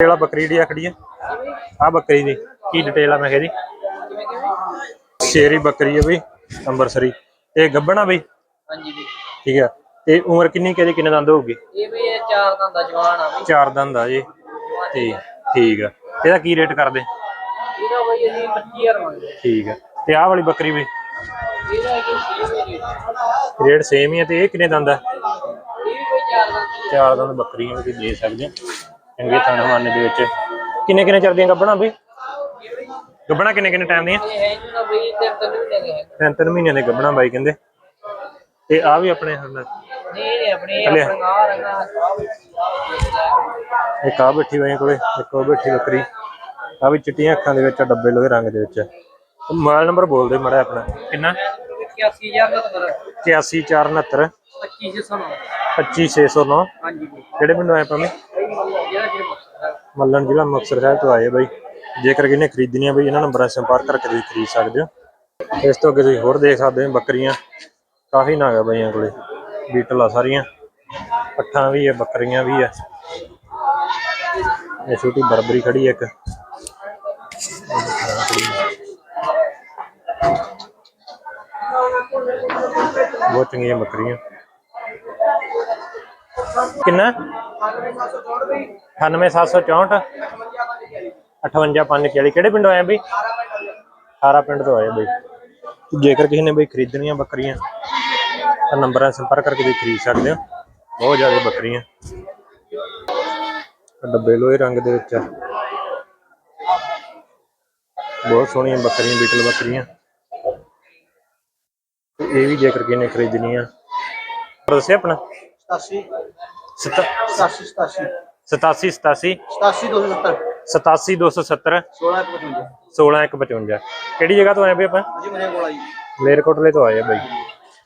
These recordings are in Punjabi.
ਵਾਲਾ ਬੱਕਰੀ ਜਿਹੜੀ ਆ ਖੜੀ ਆ ਆ ਬੱਕਰੀ ਦੀ ਕੀ ਡਿਟੇਲ ਆ ਮੈਂ ਕਿਹਾ ਜੀ? ਸ਼ੇਰੀ ਬੱਕਰੀ ਆ ਬਈ ਅੰਬਰਸਰੀ। ਤੇ ਗੱਬਣਾ ਬਈ? ਹਾਂਜੀ ਠੀਕ ਆ। ਤੇ ਉਮਰ ਕਿੰਨੀ ਕਿਹਦੀ ਕਿੰਨੇ ਦੰਦ ਹੋਊਗੀ? ਇਹ ਇਹ ਚਾਰ ਦਾ ਦਾ ਜਵਾਨ ਆ ਵੀ ਚਾਰ ਦੰਦ ਆ ਜੀ। ਤੇ ਠੀਕ ਆ। ਇਹਦਾ ਕੀ ਰੇਟ ਕਰਦੇ? ਇਹਦਾ ਬਈ ਅਸੀਂ 25000 ਮੰਗਦੇ ਠੀਕ ਆ। ਤੇ ਆਹ ਵਾਲੀ ਬੱਕਰੀ ਬਈ? ਇਹਦਾ ਕਿ ਇਹ ਰੇਟ ਸੇਮ ਹੀ ਆ ਤੇ ਇਹ ਕਿੰਨੇ ਦੰਦ ਆ? ਵੀ ਕੋਈ ਚਾਰ ਦਾ ਚਾਰ ਦੰਦ ਬੱਕਰੀਆਂ ਵੀ ਦੇ ਸਕਦੇ ਆ। ਚੰਗੇ ਥਣ ਹਵਾਨੇ ਦੇ ਵਿੱਚ। ਕਿੰਨੇ ਕਿੰਨੇ ਚਿਰ ਗੱਬਣਾ ਬਈ? ਗੱਬਣਾ ਕਿੰਨੇ ਕਿੰਨੇ ਟਾਈਮ ਦੀਆਂ? ਇਹ ਹੈ ਨਹੀਂ ਨਾ ਬਈ ਤੇ ਤੈਨੂੰ ਤਿੰਨ ਮਹੀਨਿਆਂ ਦੇ ਗੱਬਣਾ ਬਾਈ ਕਹਿੰਦੇ। ਤੇ ਆ ਵੀ ਆਪਣੇ ਹੁਣ। ਨਹੀਂ ਇਹ ਆਪਣੀ ਚੱਲਿਆ। ਆਪਣਾ ਆ ਰੰਗਾ ਇੱਕ ਆ ਬੈਠੀ ਬਾਈ ਕੋਲੇ ਇੱਕ ਉਹ ਬੈਠੀ ਬੱਕਰੀ। ਆ ਵੀ ਚਿੱਟੀਆਂ ਅੱਖਾਂ ਦੇ ਵਿੱਚ ਡੱਬੇ ਲੋਹੇ ਰੰਗ ਦੇ ਵਿੱਚ। ਮੋਬਾਈਲ ਨੰਬਰ ਬੋਲ ਦੇ ਮੜਾ ਆਪਣਾ। ਕਿੰਨਾ? 81000 ਦਾ ਤਾਂ 8469 2500 25609 ਹਾਂਜੀ। ਵੀ ਕਿਹੜੇ ਪਿੰਡੋਂ ਆਏ ਪਾਵੇਂ ਜਿਹੜਾ ਫਿਰ ਮਕਸਦ ਮੱਲਣ ਜ਼ਿਲ੍ਹਾ ਮੁਕਤਸਰ ਸਾਹਿਬ ਤੋਂ ਆਏ ਬਾਈ। ਜੇਕਰ ਕਿਨੇ ਖਰੀਦਣੀ ਆ ਬਈ, ਇਹਨਾਂ ਨੰਬਰਾਂ 'ਤੇ ਸੰਪਰਕ ਕਰਕੇ ਤੁਸੀਂ ਖਰੀਦ ਸਕਦੇ ਹੋ। ਇਸ ਤੋਂ ਅੱਗੇ ਤੁਸੀਂ ਹੋਰ ਦੇਖ ਸਕਦੇ ਹੋ ਬੱਕਰੀਆਂ। ਕਾਫੀ ਨਾਗ ਆ ਬਾਈਆਂ ਕੋਲੇ। ਬੀਟਲ ਆ ਸਾਰੀਆਂ। ਪੱਠਾਂ ਵੀ ਆ, ਬੱਕਰੀਆਂ ਵੀ ਆ। ਇਹ ਛੋਟੀ ਬਰਬਰੀ ਖੜੀ ਆ ਇੱਕ। ਬਹੁਤ ਚੰਗੀਆਂ ਬੱਕਰੀਆਂ। ਕਿੰਨਾ? 98764 58540 ਕਿਹੜੇ ਪਿੰਡੋਂ ਆਏ ਬਈ? ਸਾਰਾ ਪਿੰਡ ਤੋਂ ਆਏ ਬਈ। ਜੇਕਰ ਕਿਸੇ ਨੇ ਬਈ ਖਰੀਦਣੀਆਂ ਬੱਕਰੀਆਂ ਤਾਂ ਨੰਬਰਾਂ ਸੰਪਰਕ ਕਰਕੇ ਤੁਸੀਂ ਖਰੀਦ ਸਕਦੇ ਹੋ। ਬਹੁਤ ਜ਼ਿਆਦਾ ਬੱਕਰੀਆਂ। ਡੱਬੇ ਲੋਹੇ ਰੰਗ ਦੇ ਵਿੱਚ ਬਹੁਤ ਸੋਹਣੀਆਂ ਬੱਕਰੀਆਂ ਬੀਟਲ ਬੱਕਰੀਆਂ। ਇਹ ਵੀ ਜੇਕਰ ਕਿਸੇ ਨੇ ਖਰੀਦਣੀਆਂ। ਦੱਸਿਆ ਆਪਣਾ। 87 ਸਤ- 87 87 ਸਤਾਸੀ ਸਤਾਸੀ। 87 270 ਸਤਾਸੀ ਦੋ ਸੌ ਸੱਤਰ। 16 55 16 ਇੱਕ 55 ਕਿਹੜੀ ਜਗ੍ਹਾ ਤੋਂ ਆਏ ਬਈ ਆਪਾਂ? ਜੀ ਮੇਰੇ ਕੋਲ ਆਈ ਮਲੇਰਕੋਟਲੇ ਤੋਂ ਆਏ ਆ ਬਈ।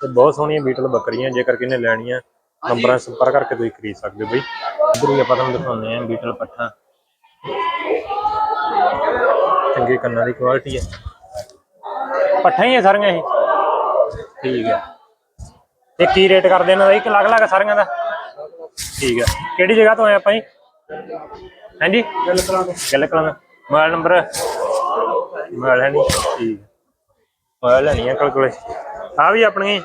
ਤੇ ਬਹੁਤ ਸੋਹਣੀਆਂ ਬੀਟਲ ਬੱਕਰੀਆਂ ਜੇਕਰ ਕਿਨੇ ਲੈਣੀਆਂ ਨੰਬਰਾਂ ਸੰਪਰਕ ਕਰਕੇ ਤੁਸੀਂ ਖਰੀਦ ਸਕਦੇ ਹੋ ਬਈ। ਇੱਧਰ ਹੀ ਆਪਾਂ ਤੁਹਾਨੂੰ ਦਿਖਾਉਂਦੇ ਆਂ ਬੀਟਲ ਪੱਠਾ। ਚੰਗੇ ਕੰਨਾਂ ਦੀ ਕੁਆਲਿਟੀ ਹੈ ਪੱਠਾ ਹੀ ਹੈ ਸਾਰੀਆਂ ਇਹ? ਠੀਕ ਹੈ ਤੇ ਕੀ ਰੇਟ ਕਰਦੇ ਇਹਨਾਂ ਦਾ ਇੱਕ ਅਲੱਗ ਅਲੱਗ ਸਾਰੀਆਂ ਦਾ। ਠੀਕ ਹੈ ਕਿਹੜੀ ਜਗ੍ਹਾ ਤੋਂ ਆਏ ਆਪਾਂ ਜੀ? ਹਾਂਜੀ? ਗੱਲ ਕਰਾਂ ਗੱਲ ਕਰਾਂ ਮੋਬਾਈਲ ਨੰਬਰ? ਮੋਬਾਈਲ ਹੈ ਨਹੀਂ। ਠੀਕ ਮੋਬਾਈਲ ਹੈ ਨਹੀਂ ਅੰਕਲ ਕੋਲੇ ਆ ਵੀ ਆਪਣੀ।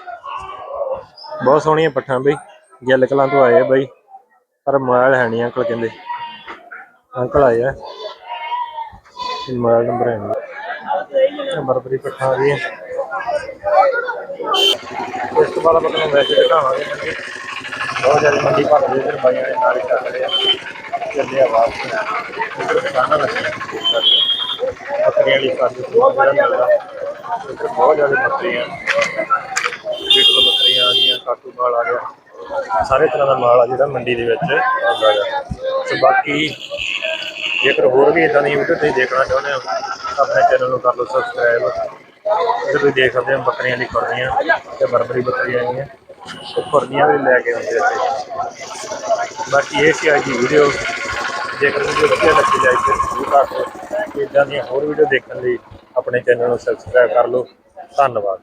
ਬਹੁਤ ਸੋਹਣੀਆਂ ਪੱਠਾਂ ਬਈ। ਗਿੱਲ ਕਲਾਂ ਤੋਂ ਆਏ ਆ ਬਈ। ਪਰ ਮੋਬਾਈਲ ਹੈ ਨਹੀਂ ਅੰਕਲ ਕਹਿੰਦੇ। ਅੰਕਲ ਆਏ ਆ। ਮੋਬਾਈਲ ਨੰਬਰ ਹੈ ਨਹੀਂ। ਬਰਬਰੀ ਪੱਠਾਂ ਆ। ਗਈਆਂ ਇਸ ਤੋਂ ਬਾਅਦ ਆਪਾਂ ਤੁਹਾਨੂੰ ਵੈਸੇ ਦਿਖਾਵਾਂਗੇ। ਬਹੁਤ ਜ਼ਿਆਦਾ ਮੰਡੀ ਭਰ ਦੇ ਇਧਰ ਬਾਈਆਂ ਦੇ ਨਾਲ ਚੱਲ ਰਹੇ ਆ। ਵਾਪਸ ਇੱਧਰ ਦੁਕਾਨਾਂ ਲੱਗੀਆਂ ਬੱਕਰੀਆਂ ਲਈ ਬਹੁਤ ਜ਼ਿਆਦਾ ਮਿਲਦਾ ਇੱਧਰ ਬਹੁਤ ਜ਼ਿਆਦਾ ਬੱਕਰੀਆਂ। ਬੀਟਲ ਬੱਕਰੀਆਂ ਆ ਗਈਆਂ ਕਾਟੂ ਮਾਲ ਆ ਗਿਆ। ਸਾਰੇ ਤਰ੍ਹਾਂ ਦਾ ਮਾਲ ਆ ਜਿਹੜਾ ਮੰਡੀ ਦੇ ਵਿੱਚ ਆਉਂਦਾ ਹੈ ਤੇ ਬਾਕੀ ਜੇਕਰ ਹੋਰ ਵੀ ਇਦਾਂ ਦੀ ਵੀਡੀਓ ਤੁਸੀਂ ਦੇਖਣਾ ਚਾਹੁੰਦੇ ਹੋ, ਤਾਂ ਆਪਣੇ ਚੈਨਲ ਨੂੰ ਕਰ ਲਓ ਸਬਸਕ੍ਰਾਈਬ ਇੱਧਰ ਤੁਸੀਂ ਦੇਖ ਸਕਦੇ ਹੋ ਬੱਕਰੀਆਂ ਦੀ ਖੁਰਨੀਆਂ ਤੇ ਬਰਬਰੀ ਬੱਕਰੀਆਂ ਆਈਆਂ। ਤੇ ਵੀ ਲੈ ਕੇ ਆਉਂਦੇ ਇੱਥੇ। ਬਾਕੀ ਇਹ ਸੀ ਅੱਜ ਦੀ ਵੀਡੀਓ ਜੇਕਰ ਵੀਡੀਓ ਵਧੀਆ ਲੱਗੀ ਜਾਏ ਤੇ ਜ਼ਰੂਰ ਕਰ ਇਦਾਂ ਦੀਆਂ ਹੋਰ ਵੀਡੀਓ ਦੇਖਣ ਲਈ ਆਪਣੇ ਚੈਨਲ ਨੂੰ ਸਬਸਕ੍ਰਾਈਬ ਕਰ ਲਓ। ਧੰਨਵਾਦ।